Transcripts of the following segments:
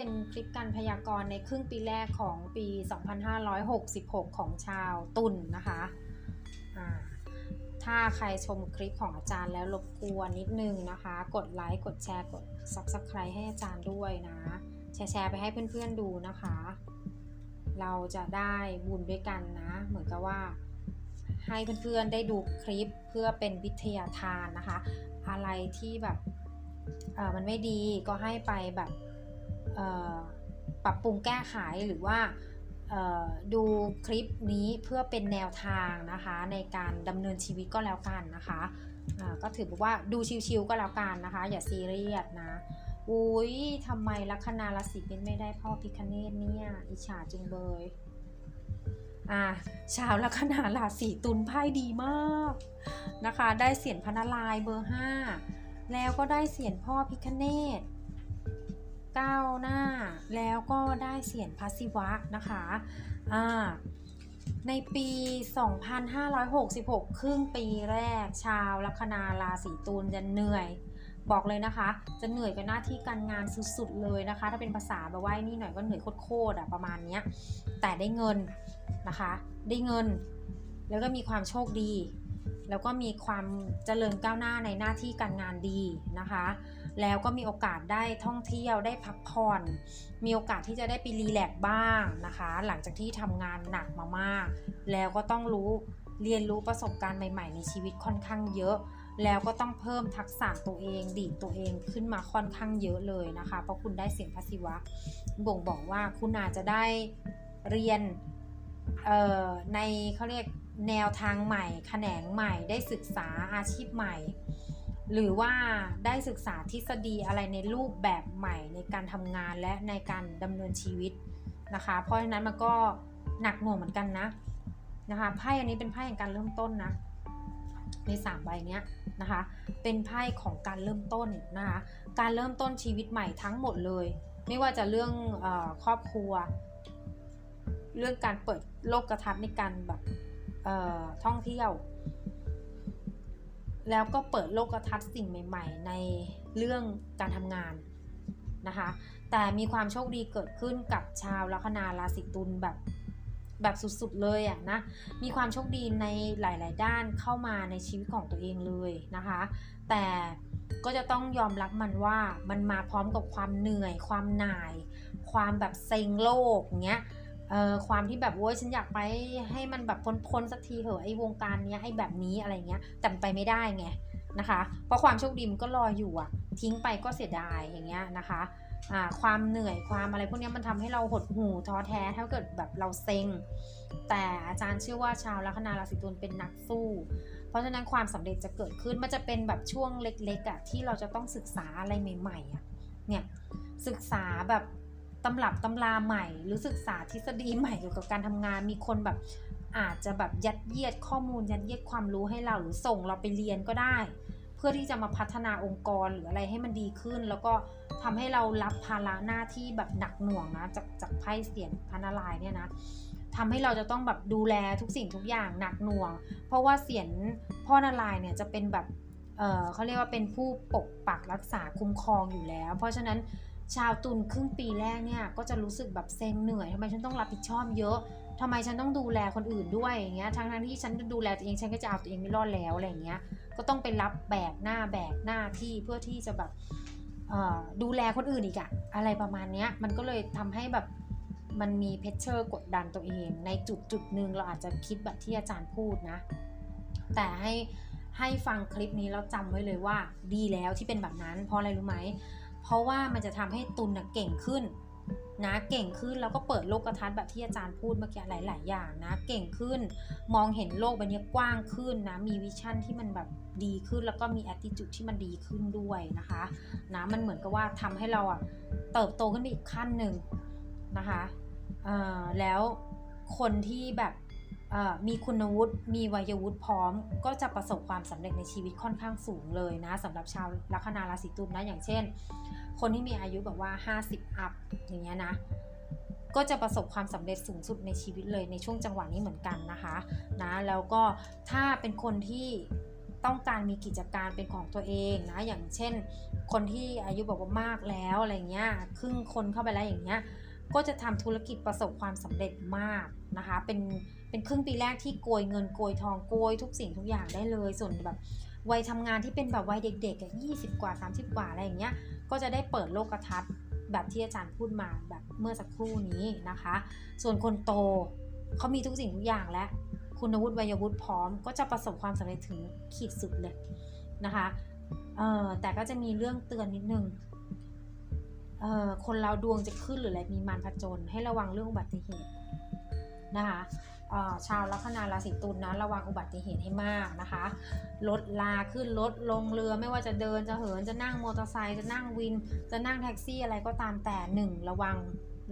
ป็นคลิปการพยากรณ์ในครึ่งปีแรกของปี 2566 ของชาวตุลนนะคะ ถ้าใครชมคลิปของอาจารย์แล้วรบกวนนิดนึงนะคะ กดไลค์ กดแชร์ กด Subscribe ให้อาจารย์ด้วยนะ แชร์แชร์ไปให้เพื่อนๆดูนะคะ เราจะได้บุญด้วยกันนะ เหมือนกับว่า ให้เพื่อนๆได้ดูคลิปเพื่อเป็นวิทยาทานนะคะ อะไรที่แบบมันไม่ดีก็ให้ไปแบบ ปรับปรุงแก้ไขหรือว่าดูคลิปนี้เพื่อเป็นแนวทางนะคะในการดำเนินชีวิตก็แล้วกันนะคะก็ถือว่าดูชิวๆก็แล้วกันนะคะ อย่าซีเรียสนะอุ้ยทำไมลัคนาราศีเป็นไม่ได้พ่อพิคเนตเนี่ยอิจฉาจึงเลยอ่าชาวลัคนาราศีตุลไพ่ดีมากนะคะ ได้เสียงพนารายเบอร์ 5 แล้วก็ได้เสียงพ่อพิคเนต ก้าวหน้า แล้วก็ได้เสียงพระศิวะนะคะอ่าในปี 2566 ครึ่งปีแรก ชาวลัคนาราศีตุลจะเหนื่อย บอกเลยนะคะ จะเหนื่อยกับหน้าที่การงานสุดๆเลยนะคะ ถ้าเป็นภาษาแบบว่านี่หน่อยก็เหนื่อยโคตรๆอะประมาณนี้แต่ได้เงินนะคะ ได้เงิน แล้วก็มีความโชคดี แล้วก็มีความเจริญก้าวหน้าในหน้าที่การงานดีนะคะ แล้วก็มีโอกาสได้ท่องเที่ยวได้พักผ่อน มีโอกาสที่จะได้ไปรีแลกซ์บ้างนะคะ หลังจากที่ทำงานหนักมามาก แล้วก็ต้องรู้เรียนรู้ประสบการณ์ใหม่ ๆ ในชีวิตค่อนข้างเยอะ แล้วก็ต้องเพิ่มทักษะตัวเอง ดีดตัวเองขึ้นมาค่อนข้างเยอะเลยนะคะ เพราะคุณได้เสียงพระศิวะ บ่งบอกว่าคุณอาจจะได้เรียนในเขาเรียกแนวทางใหม่ แขนงใหม่ ได้ศึกษาอาชีพใหม่ หรือว่าได้ศึกษาทฤษฎีอะไรในรูปแบบใหม่ในการทำงานและในการดำเนินชีวิตนะคะ เพราะฉะนั้นมันก็หนักหน่วงเหมือนกันนะนะคะไพ่อันนี้เป็นไพ่แห่งการเริ่มต้นนะในสามใบเนี้ยนะคะเป็นไพ่ของการเริ่มต้นนะคะการเริ่มต้นชีวิตใหม่ทั้งหมดเลย ไม่ว่าจะเรื่องอครอบครัว เรื่องการเปิดโลกกระทัดในการแบบท่องเที่ยว แล้วก็เปิดโลกทัศน์สิ่งใหม่ ๆ ในเรื่องการทำงานนะคะ แต่มีความโชคดีเกิดขึ้นกับชาวลัคนาราศีตุลแบบแบบสุดๆเลยอะนะ มีความโชคดีในหลาย ๆ ด้านเข้ามาในชีวิตของตัวเองเลยนะคะ แต่ก็จะต้องยอมรับมันว่ามันมาพร้อมกับความเหนื่อย ความหน่าย ความแบบเซ็งโลกเงี้ย เอ่อความที่แบบโว้ยฉันอยากไปให้มันแบบพ้นๆสักทีเหอะไอ้วงการเนี้ยไอ้แบบนี้อะไรเงี้ยแต่ไปไม่ได้ไงนะคะ เพราะความโชคดีมันก็รออยู่อะทิ้งไปก็เสียดายอย่างเงี้ยนะคะอ่าความเหนื่อยความอะไรพวกเนี้ยมันทำให้เราหดหู่ท้อแท้ถ้าเกิดแบบเราเซ็ง แต่อาจารย์เชื่อว่าชาวลัคนาราศีตุลเป็นนักสู้ เพราะฉะนั้นความสำเร็จจะเกิดขึ้นมันจะเป็นแบบช่วงเล็กๆอะที่เราจะต้องศึกษาอะไรใหม่ๆอะเนี่ยศึกษาแบบ ตำรับตำราใหม่ หรือศึกษาทฤษฎีใหม่เกี่ยวกับการทำงาน มีคนแบบอาจจะแบบยัดเยียดข้อมูลยัดเยียดความรู้ให้เรา หรือส่งเราไปเรียนก็ได้ เพื่อที่จะมาพัฒนาองค์กรหรืออะไรให้มันดีขึ้น แล้วก็ทำให้เรารับภาระหน้าที่แบบหนักหน่วงนะจากจากไพ่เสียนพระนารายเนี่ยนะทำให้เราจะต้องแบบดูแลทุกสิ่งทุกอย่างหนักหน่วง เพราะว่าเสียนพ่อนารายเนี่ยจะเป็นแบบเเขาเรียกว่าเป็นผู้ปกปักรักษาคุ้มครองอยู่แล้ว เพราะฉะนั้น ชาวตุลครึ่งปีแรกเนี่ยก็จะรู้สึกแบบเซ็งเหนื่อยทำไมฉันต้องรับผิดชอบเยอะทำไมฉันต้องดูแลคนอื่นด้วยอย่างเงี้ยทั้งทั้งที่ฉันจะดูแลตัวเองฉันก็จะเอาตัวเองไม่รอดแล้วอะไรเงี้ยก็ต้องไปรับแบกหน้าแบกหน้าที่เพื่อที่จะแบบดูแลคนอื่นอีกอะอะไรประมาณเนี้ยมันก็เลยทำให้แบบมันมีเพชเชอร์กดดันตัวเอง ในจุดจุดหนึ่งเราอาจจะคิดแบบที่อาจารย์พูดนะ แต่ให้ให้ฟังคลิปนี้แล้วจำไว้เลยว่าดีแล้วที่เป็นแบบนั้นเพราะอะไรรู้ไหม เพราะว่ามันจะทำให้ตุลนะเก่งขึ้นนะเก่งขึ้นแล้วก็เปิดโลกทัศน์แบบที่อาจารย์พูดเมื่อกี้หลาย ๆ อย่างนะเก่งขึ้น มองเห็นโลกใบนี้กว้างขึ้นนะมีวิชั่นที่มันแบบดีขึ้น แล้วก็มีแอ t ติจูดที่มันดีขึ้นด้วยนะคะนะมันเหมือนกับว่าทำให้เราอะเติบโตขึ้นไปอีกขั้นหนึ่งนะคะแล้วคนที่แบบ มีคุณวุฒิมีวัยวุฒิพร้อม ก็จะประสบความสำเร็จในชีวิตค่อนข้างสูงเลยนะสำหรับชาวลัคนาราศีตุลนะอย่างเช่น คนที่มีอายุแบบว่า 50 อัพอย่างเงี้ยนะก็จะประสบความสำเร็จสูงสุดในชีวิตเลยในช่วงจังหวะนี้เหมือนกันนะคะนะแล้วก็ถ้าเป็นคนที่ต้องการมีกิจการเป็นของตัวเองนะอย่างเช่น คนที่อายุแบบว่ามากแล้วอะไรเงี้ยครึ่งคนเข้าไปแล้วอย่างเงี้ยก็จะทำธุรกิจประสบความสำเร็จมากนะคะเป็น เป็นครึ่งปีแรกที่โกยเงินโกยทองโกยทุกสิ่งทุกอย่างได้เลย ส่วนแบบวัยทำงานที่เป็นแบบวัยเด็กๆยี่สิบกว่า 30 กว่าอะไรอย่างเงี้ย ก็จะได้เปิดโลกทัศน์แบบที่อาจารย์พูดมาแบบเมื่อสักครู่นี้นะคะ ส่วนคนโตเขามีทุกสิ่งทุกอย่างและ คุณวุฒิวัยวุฒิพร้อม ก็จะประสบความสำเร็จถึงขีดสุดเลยนะคะเออแต่ก็จะมีเรื่องเตือนนิดนึงเออคนเราดวงจะขึ้นหรืออะไรมีมารผจญให้ระวังเรื่องอุบัติเหตุนะคะ ชาวลัคนาราศีตุลนะระวังอุบัติเหตุให้มากนะคะรถลาขึ้นรถลงเรือไม่ว่าจะเดินจะเหินจะนั่งมอเตอร์ไซค์จะนั่งวิน จะนั่งแท็กซี่อะไรก็ตามแต่หนึ่งระวัง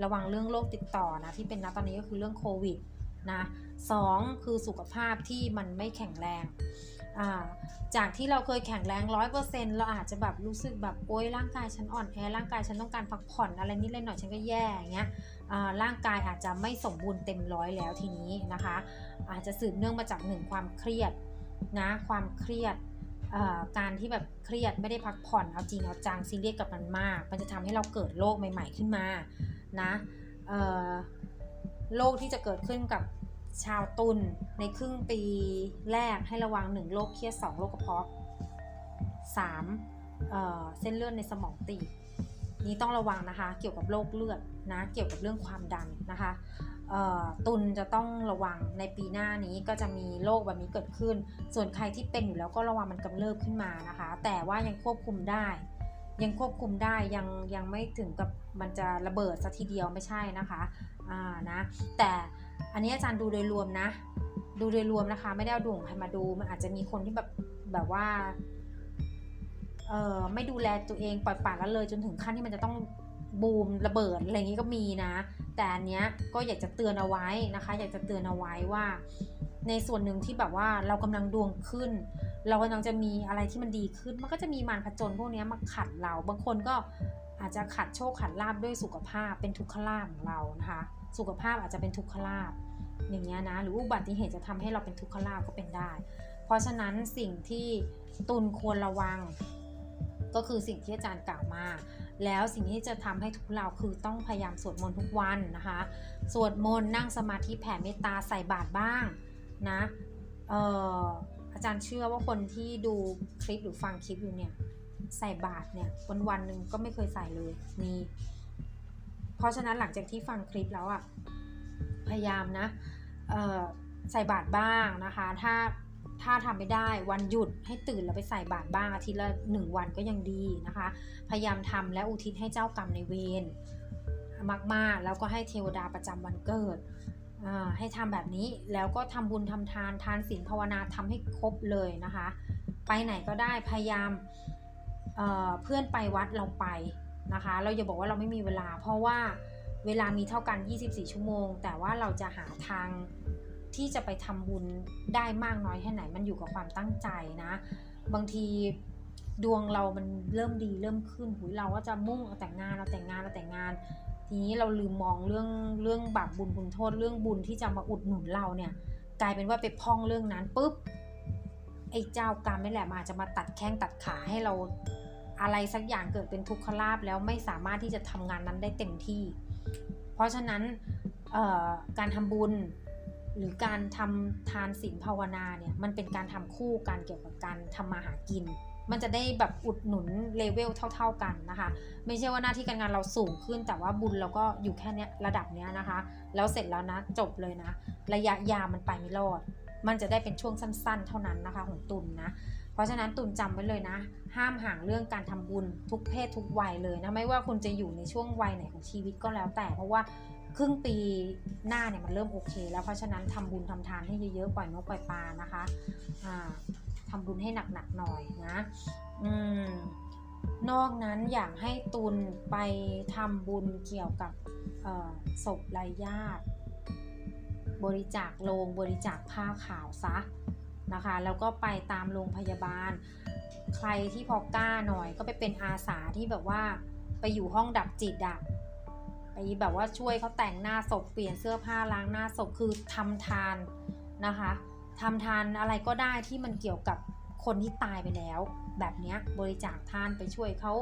ระวังเรื่องโรคติดต่อนะที่เป็นนะตอนนี้ก็คือเรื่องโควิดนะสองคือสุขภาพที่มันไม่แข็งแรงจากที่เราเคยแข็งแรงร้อยเปอร์เซ็นต์เราอาจจะแบบรู้สึกแบบโอ๊ยร่างกายฉันอ่อนแอร่างกายฉันต้องการพักผ่อนอะไรนิดหน่อยฉันก็แย่อย่างเงี้ย ร่างกายอาจจะไม่สมบูรณ์เต็มร้อยแล้วทีนี้นะคะ อาจจะสืบเนื่องมาจากหนึ่งความเครียดนะความเครียดการที่แบบเครียดไม่ได้พักผ่อนเอาจริงเอาจังซีเรียสกับมันมาก มันจะทำให้เราเกิดโรคใหม่ ๆขึ้นมานะโรคที่จะเกิดขึ้นกับชาวตุลในครึ่งปีแรกให้ระวังหนึ่งโรคเครียดสองโรคกระเพาะสามเเส้นเลือดในสมองตีบ นี้ต้องระวังนะคะ เกี่ยวกับโรคเลือดนะ เกี่ยวกับเรื่องความดันนะคะตุลจะต้องระวังในปีหน้านี้ก็จะมีโรคแบบนี้เกิดขึ้น ส่วนใครที่เป็นอยู่แล้วก็ระวังมันกำเริบขึ้นมานะคะ แต่ว่ายังควบคุมได้ ยังควบคุมได้ยังยังไม่ถึงกับมันจะระเบิดซะทีเดียวไม่ใช่นะคะอ่านะแต่อันนี้อาจารย์ดูโดยรวมนะ ดูโดยรวมนะคะ ไม่ได้เอาดวงใครมาดูมันอาจจะมีคนที่แบบแบบว่า เออไม่ดูแลตัวเองปล่อยปละละเลยจนถึงขั้นที่มันจะต้องบูมระเบิดอะไรอย่างนี้ก็มีนะ แต่อันเนี้ยก็อยากจะเตือนเอาไว้นะคะ อยากจะเตือนเอาไว้ว่า ในส่วนหนึ่งที่แบบว่าเรากำลังดวงขึ้น เรากำลังจะมีอะไรที่มันดีขึ้น มันก็จะมีมารผจญพวกนี้มาขัดเรา บางคนก็อาจจะขัดโชคขัดลาบด้วยสุขภาพเป็นทุกขลาบของเรานะคะสุขภาพอาจจะเป็นทุกขลาบอย่างเงี้ยนะหรืออุบัติเหตุจะทำให้เราเป็นทุกขลาบก็เป็นได้ เพราะฉะนั้นสิ่งที่ตุนควรระวัง ก็คือสิ่งที่อาจารย์กล่าวมา แล้วสิ่งที่จะทำให้ทุกเราคือต้องพยายามสวดมนต์ทุกวันนะคะ สวดมนต์นั่งสมาธิแผ่เมตตาใส่บาตรบ้างนะเอ่ออาจารย์เชื่อว่าคนที่ดูคลิปหรือฟังคลิปอยู่เนี่ยใส่บาตรเนี่ยวันวันๆหนึ่งก็ไม่เคยใส่เลยมีเพราะฉะนั้นหลังจากที่ฟังคลิปแล้วอะ่ะพยายามนะเอ่อใส่บาตรบ้างนะคะ ถ้า ถ้าทำไม่ได้วันหยุดให้ตื่นแล้วไปใส่บาตรบ้างอาทิตย์ละหนึ่งวันก็ยังดีนะคะ พยายามทำและอุทิศให้เจ้ากรรมในเวรมากๆ แล้วก็ให้เทวดาประจำวันเกิดให้ทำแบบนี้แล้วก็ทำบุญทำทานทานศีลภาวนาทำให้ครบเลยนะคะ ไปไหนก็ได้พยายามเเพื่อนไปวัดเราไปนะคะ เราอย่าบอกว่าเราไม่มีเวลา เพราะว่าเวลามีเท่ากัน 24 ชั่วโมง แต่ว่าเราจะหาทาง ที่จะไปทำบุญได้มากน้อยแค่ไหน มันอยู่กับความตั้งใจนะ บางทีดวงเรามันเริ่มดีเริ่มขึ้นหุยเราก็จะมุ่งเอาแต่งงานเราแต่งงานเราแต่งงาน ทีนี้เราลืมมองเรื่องเรื่องบาปบุญคุณโทษเรื่องบุญที่จะมาอุดหนุนเราเนี่ย กลายเป็นว่าไปพ้องเรื่องนั้นปุ๊บไอ้เจ้ากรรมนี่แหละมันอาจจะมาตัดแข้งตัดขาให้เราอะไรสักอย่างเกิดเป็นทุกขลาบแล้วไม่สามารถที่จะทำงานนั้นได้เต็มที่ เพราะฉะนั้นการทำบุญ หรือการทำทานศีลภาวนาเนี่ยมันเป็นการทำคู่กันเกี่ยวกับการทำมาหากิน มันจะได้แบบอุดหนุนเลเวลเท่า ๆกันนะคะ ไม่ใช่ว่าหน้าที่การงานเราสูงขึ้น แต่ว่าบุญเราก็อยู่แค่เนี้ยระดับเนี้ยนะคะ แล้วเสร็จแล้วนะจบเลยนะ ระยะยาวมันไปไม่รอด มันจะได้เป็นช่วงสั้น ๆ เท่านั้นนะคะของตุลนะ เพราะฉะนั้นตุลจำไว้เลยนะ ห้ามห่างเรื่องการทำบุญทุกเพศทุกวัยเลยนะไม่ว่าคุณจะอยู่ในช่วงวัยไหนของชีวิตก็แล้วแต่ เพราะว่าครึ่งปีหน้าเนี่ยมันเริ่มโอเค แล้วเพราะฉะนั้นทำบุญทำทานให้เยอะๆปล่อยนกปล่อยปลานะคะอ่าทำบุญให้หนักๆหน่อยนะอืมนอกนั้นอยากให้ตุลไปทำบุญเกี่ยวกับศพไร้ญาติ บริจาคโลงบริจาคผ้าขาวซะ นะคะ แล้วก็ไปตามโรงพยาบาล ใครที่พอกล้าหน่อย ก็ไปเป็นอาสาที่แบบว่าไปอยู่ห้องดับจิตอะไปแบบว่าช่วยเขาแต่งหน้าศพเปลี่ยนเสื้อผ้าล้างหน้าศพคือทำทานนะคะทำทานอะไรก็ได้ที่มันเกี่ยวกับคนที่ตายไปแล้ว แบบเนี้ยบริจาคทานไปช่วยเขา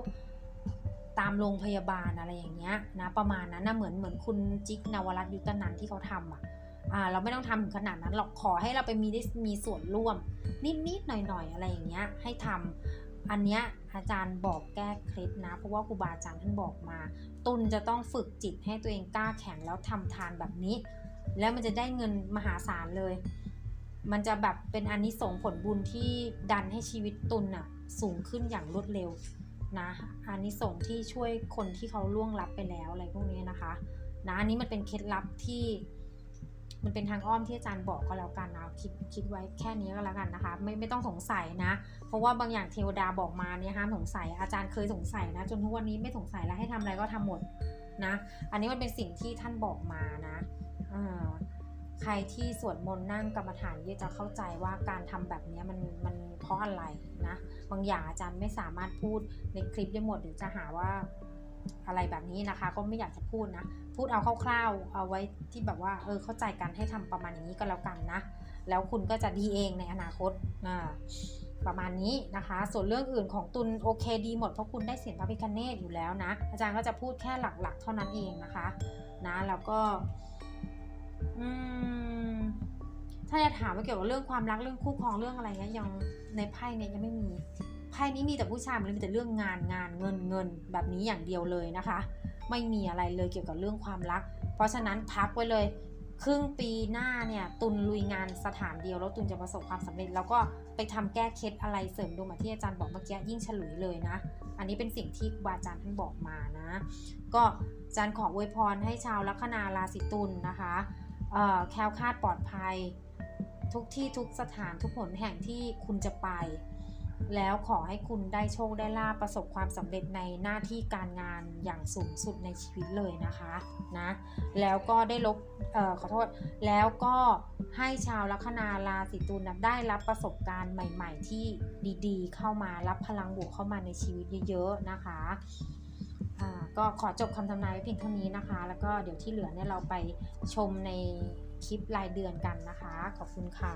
ตามโรงพยาบาลอะไรอย่างเงี้ยนะประมาณนั้นนะเหมือนเหมือนคุณจิ๊กนวรัตน์ยุตนันท์ที่เขาทำอะอ่า เราไม่ต้องทำถึงขนาดนั้นหรอกขอให้เราไปมีได้มีส่วนร่วม นิดๆหน่อยๆอะไรอย่างเงี้ยให้ทำอันเนี้ยอาจารย์บอกแก้เคล็ดนะ เพราะว่าครูบาอาจารย์ท่านบอกมา ตุนจะต้องฝึกจิตให้ตัวเองกล้าแข็งแล้วทำทานแบบนี้ แล้วมันจะได้เงินมหาศาลเลย มันจะแบบเป็นอานิสงส์ผลบุญที่ดันให้ชีวิตตุนอะสูงขึ้นอย่างรวดเร็วนะอานิสงส์ที่ช่วยคนที่เขาล่วงลับไปแล้วอะไรพวกนี้นะคะนะอันนี้มันเป็นเคล็ดลับที่ มันเป็นทางอ้อมที่อาจารย์บอกก็แล้วกันนะคิดคิดไว้แค่นี้ก็แล้วกันนะคะ ไม่ไม่ต้องสงสัยนะ เพราะว่าบางอย่างเทวดาบอกมาเนี่ยห้ามสงสัยอาจารย์เคยสงสัยนะ จนทุกวันนี้ไม่สงสัยแล้วให้ทำอะไรก็ทำหมดนะ อันนี้มันเป็นสิ่งที่ท่านบอกมานะาใครที่สวดมนต์นั่งกรรมฐานเยอะจะเข้าใจว่าการทำแบบนี้มันมันเพราะอะไรนะ บางอย่างอาจารย์ไม่สามารถพูดในคลิปได้หมดเดี๋ยวจะหาว่า อะไรแบบนี้นะคะ ก็ไม่อยากจะพูดนะ พูดเอาคร่าวๆ เอาไว้ที่แบบว่าเออเข้าใจกันให้ทำประมาณอย่างนี้ก็แล้วกันนะ แล้วคุณก็จะดีเองในอนาคตอ่าประมาณนี้นะคะ ส่วนเรื่องอื่นของตุลโอเคดีหมดเพราะคุณได้เสียงพระพิคเนตอยู่แล้วนะ อาจารย์ก็จะพูดแค่หลักๆ เท่านั้นเองนะคะ นะแล้วก็ถ้าจะถามว่าเกี่ยวกับเรื่องความรักเรื่องคู่ครองเรื่องอะไรเงี้ยยังในไพ่เนี่ยยังไม่มี ไพ่นี้มีแต่ผู้ชายมันเลยมีแต่เรื่องงานงานเงินเงินแบบนี้อย่างเดียวเลยนะคะ ไม่มีอะไรเลยเกี่ยวกับเรื่องความรัก เพราะฉะนั้นพักไว้เลย ครึ่งปีหน้าเนี่ยตุนลุยงานสถานเดียวแล้วตุนจะประสบความสำเร็จ แล้วก็ไปทำแก้เคล็ดอะไรเสริมดวงแบบที่อาจารย์บอกเมื่อกี้ยิ่งฉลุยเลยนะ อันนี้เป็นสิ่งที่ครูบาอาจารย์ท่านบอกมานะ ก็อาจารย์ขออวยพรให้ชาวลัคนาราศีตุลนะคะแคล้วคลาดปลอดภัย ทุกที่ทุกสถานทุกหนแห่งที่คุณจะไป แล้วขอให้คุณได้โชคได้ลาภประสบความสำเร็จในหน้าที่การงานอย่างสูงสุดในชีวิตเลยนะคะนะแล้วก็ได้ลบออขอโทษแล้วก็ให้ชาวลัคนาราศีตุลได้รับประสบการณ์ใหม่ ๆ ที่ดีๆ เข้ามารับพลังบวกเข้ามาในชีวิตเยอะๆนะคะก็ขอจบคำทำนายไว้เพียงเท่านี้นะคะ แล้วก็เดี๋ยวที่เหลือเนี่ยเราไปชมในคลิปรายเดือนกันนะคะ ขอบคุณค่ะ